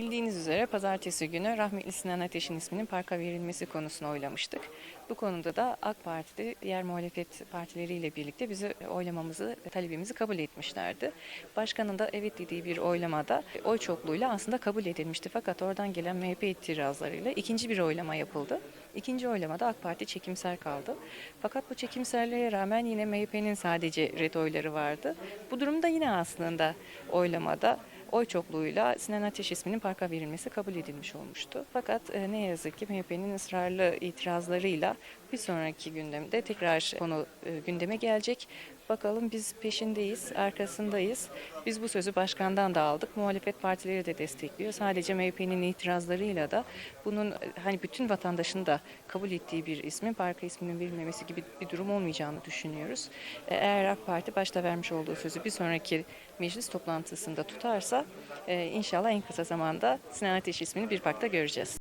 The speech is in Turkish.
Bildiğiniz üzere pazartesi günü rahmetli Sinan Ateş'in isminin parka verilmesi konusunu oylamıştık. Bu konuda da AK Parti'de diğer muhalefet partileriyle birlikte bizi oylamamızı, talebimizi kabul etmişlerdi. Başkanın da evet dediği bir oylamada oy çokluğuyla aslında kabul edilmişti. Fakat oradan gelen MHP itirazlarıyla ikinci bir oylama yapıldı. İkinci oylamada AK Parti çekimser kaldı. Fakat bu çekimserliğe rağmen yine MHP'nin sadece red oyları vardı. Bu durumda yine aslında oylamada oy çokluğuyla Sinan Ateş isminin parka verilmesi kabul edilmiş olmuştu. Fakat e, ne yazık ki MHP'nin ısrarlı itirazlarıyla bir sonraki gündemde tekrar konu e, gündeme gelecek. Bakalım biz peşindeyiz, arkasındayız. Biz bu sözü başkandan da aldık. Muhalefet partileri de destekliyor. Sadece MHP'nin itirazlarıyla da bunun e, hani bütün vatandaşın da kabul ettiği bir ismin parka isminin verilmemesi gibi bir durum olmayacağını düşünüyoruz. E, Eğer AK Parti başta vermiş olduğu sözü bir sonraki meclis toplantısında tutarsa inşallah en kısa zamanda Sinan Ateş ismini bir parkta göreceğiz.